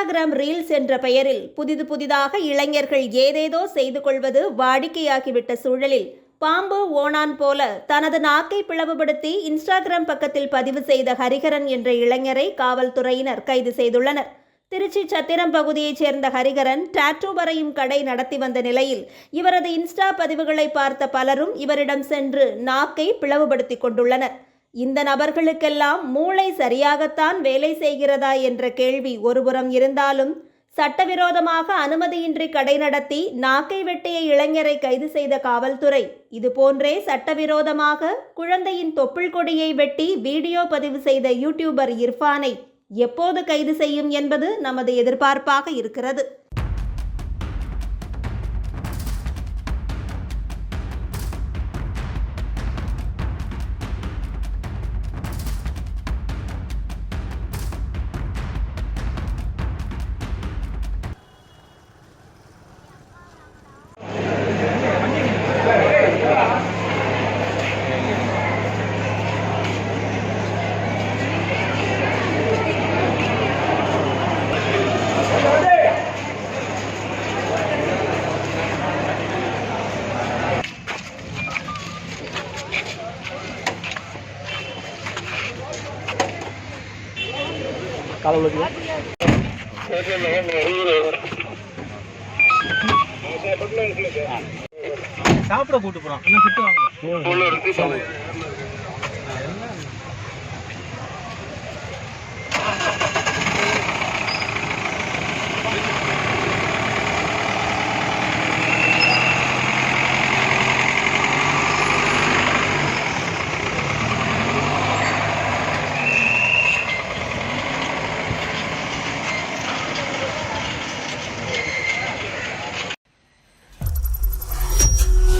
Instagram reels என்ற பெயரில் புதிது புதிதாக இளைஞர்கள் ஏதேதோ செய்து கொள்வது வாடிக்கையாகிவிட்ட சூழலில் பாம்பு ஓணான் போல தனது நாக்கை பிளவுபடுத்தி இன்ஸ்டாகிராம் பக்கத்தில் பதிவு செய்த ஹரிகரன் என்ற இளைஞரை காவல்துறையினர் கைது செய்துள்ளனர். திருச்சி சத்திரம் பகுதியைச் சேர்ந்த ஹரிகரன் டாட்டூ வரையும் கடை நடத்தி வந்த நிலையில் இவரது இன்ஸ்டா பதிவுகளை பார்த்த பலரும் இவரிடம் சென்று நாக்கை பிளவுபடுத்திக் கொண்டுள்ளனர். இந்த நபர்களுக்கெல்லாம் மூளை சரியாகத்தான் வேலை செய்கிறதா என்ற கேள்வி ஒருபுறம் இருந்தாலும் சட்டவிரோதமாக அனுமதியின்றி கடை நடத்தி நாக்கை வெட்டிய இளைஞரை கைது செய்த காவல்துறை இதுபோன்றே சட்டவிரோதமாக குழந்தையின் தொப்புள் கொடியை வெட்டி வீடியோ பதிவு செய்த யூடியூபர் இர்ஃபானை எப்போது கைது செய்யும் என்பது நமது எதிர்பார்ப்பாக இருக்கிறது. சாப்பிட கூட்டு போறோம். இன்னும் ஃபிட்டு வாங்கல